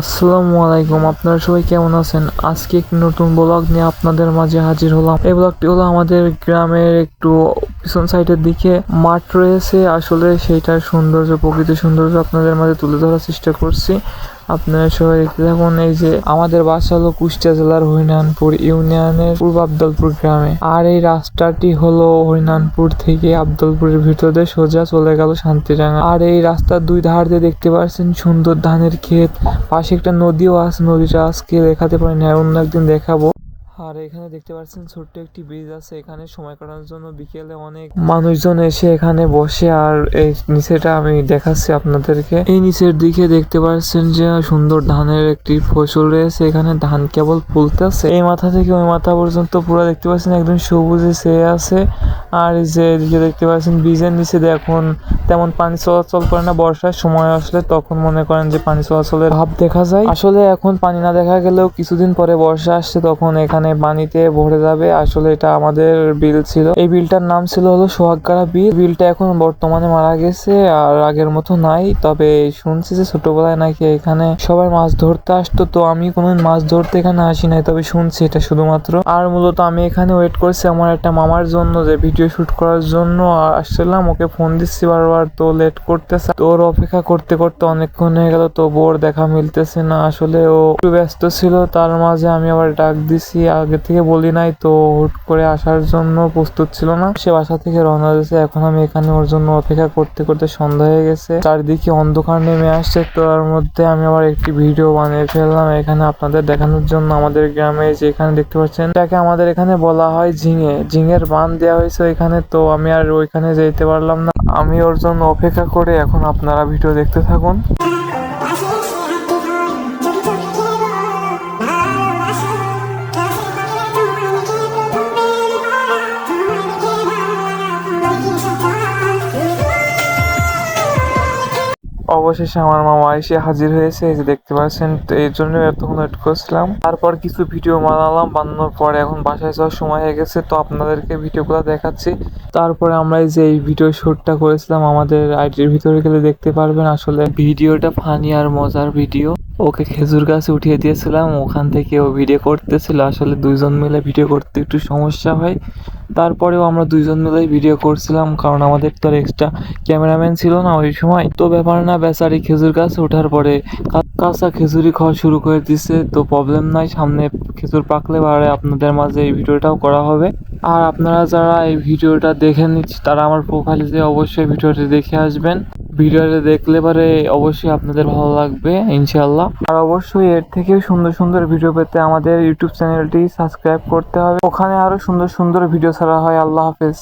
আসসালামু আলাইকুম, আপনারা সবাই কেমন আছেন? আজকে একটি নতুন ব্লগ নিয়ে আপনাদের মাঝে হাজির হলাম। এই ব্লগটি হলো আমাদের গ্রামের একটু পিছন সাইডের দিকে মাঠ রয়েছে। আসলে সেইটার সৌন্দর্য, প্রকৃতির সৌন্দর্য আপনাদের মাঝে তুলে ধরার চেষ্টা করছি। আপনারা সবাই দেখতে থাকুন এই যে আমাদের বাসা হলো কুষ্টিয়া জেলার হরিনানপুর ইউনিয়নের পূর্ব আবদলপুর গ্রামে। আর এই রাস্তাটি হলো হরিনানপুর থেকে আবদলপুরের ভিতরে সোজা চলে গেল শান্তিরাঙ্গা। আর এই রাস্তার দুই ধার দিয়ে দেখতে পাচ্ছেন সুন্দর ধানের ক্ষেত। পাশে একটা নদীও আছে, নদীটা আজকে দেখাতে পারেন, আর অন্য একদিন দেখাবো। আর এখানে দেখতে পাচ্ছেন ছোট্ট একটি ব্রিজ আছে, এখানে সময় কাটানোর জন্য বিকেলে অনেক মানুষজন এসে এখানে বসে, আর এই নিচেটা আমি দেখাচ্ছি আপনাদেরকে। এই নিচের দিকে দেখতে পাচ্ছেন যে সুন্দর ধানের একটি ফসল রয়েছে, এখানে ধান কেবল ফুলতেছে। এই মাথা থেকে ওই মাথা পর্যন্ত পুরো দেখতে পাচ্ছেন একদম সবুজে চেয়ে আছে, আর যে এদিকে দেখতে পাচ্ছেন ব্রিজের নিচে দেখুন, তেমন পানি চলাচল করে না, বর্ষার সময় আসলে তখন মনে করেন যে পানি চলাচলের ভাব দেখা যায়। আসলে এখন পানি না দেখা গেলেও কিছুদিন পরে বর্ষা আসছে, তখন এখানে পানিতে ভরে যাবে। আসলে এটা আমাদের বিল ছিল। এই বিলটার নাম ছিল হলো সোহাগগাড়া বিল। বিলটা এখন বর্তমানে মারা গেছে আর আগের মতো নাই। তবে শুনছি যে ছোটবেলায় নাকি এখানে সবাই মাছ ধরতে আসতো। তো আমি কোনোদিন মাছ ধরতে এখানে আসি নাই, তবে শুনছি এটা শুধুমাত্র। আর মূলত আমি এখানে ওয়েট করছি আমার একটা মামার জন্য যে ভিডিও শুট করার জন্য। আসছিলাম, ওকে ফোন দিচ্ছি বারবার, তো লেট করতেছে। তোর অপেক্ষা করতে করতে অনেকক্ষণ হয়ে গেল তো বোর দেখা মিলতেছে না। আসলে ও একটু ব্যস্ত ছিল, তার মাঝে আমি আবার ডাক দিছি। আগে থেকে বলি নাই, তো হুট করে আসার জন্য প্রস্তুত ছিল না। সে বাসা থেকে রওনা দিয়েছে। এখন আমি এখানে ওর জন্য অপেক্ষা করতে করতে সন্ধ্যা হয়ে গেছে। চারিদিকে অন্ধকার নেমে আসছে। তো তার মধ্যে আমি আবার একটি ভিডিও বানিয়ে ফেললাম এখানে আপনাদের দেখানোর জন্য আমাদের গ্রামে যেখানে দেখতে পাচ্ছেন। তাকে আমাদের এখানে বলা হয় ঝিঙে। ঝিঙের বান দেওয়া হয়েছে ওইখানে, তো আমি আর ওইখানে যেতে পারলাম না। আমি ওর জন্য অপেক্ষা করে এখন আপনারা ভিডিও দেখতে থাকুন। অবশেষে আমার মামা এসে হাজির হয়েছে, এই যে দেখতে পাচ্ছেন, তো এই জন্য এতক্ষণ ওয়েট করছিলাম। তারপর কিছু ভিডিও বানালাম, বানানোর পরে এখন বাসায় যাওয়ার সময় হয়ে গেছে, তো আপনাদেরকে ভিডিওগুলো দেখাচ্ছি। তারপরে আমরা এই যে এই ভিডিও শুটটা করেছিলাম, আমাদের আইডির ভিতরে গেলে দেখতে পারবেন, আসলে ভিডিওটা ফানি আর মজার ভিডিও ওকে খেজুর গাছে উঠিয়ে দিয়েছিলাম, ওখান থেকে ও ভিডিও করতেছিল। আসলে দুইজন মিলে ভিডিও করতে একটু সমস্যা হয়। তারপরেও আমরা দুইজন মিলেই ভিডিও করছিলাম, কারণ আমাদের তো আর এক্সট্রা ক্যামেরাম্যান ছিল না ওই সময়। তো ব্যাপার না, বেচারি খেজুর গাছে ওঠার পরে কাঁচা খেজুরি খাওয়া শুরু করে দিছে। তো প্রবলেম নাই, সামনে খেজুর পাকলে পারে আপনাদের মাঝে এই ভিডিওটাও করা হবে। আর আপনারা যারা এই ভিডিওটা দেখে নিচ্ছে, তারা আমার প্রোফাইলে যে অবশ্যই ভিডিওটি দেখে আসবেন। ভিডিওটা দেখলে পরে অবশ্যই আপনাদের ভালো লাগবে ইনশাল্লাহ আর অবশ্যই এর থেকে সুন্দর সুন্দর ভিডিও পেতে আমাদের ইউটিউব চ্যানেলটি সাবস্ক্রাইব করতে হবে। ওখানে আরও সুন্দর সুন্দর ভিডিও ছাড়া হয়। আল্লাহ হাফেজ।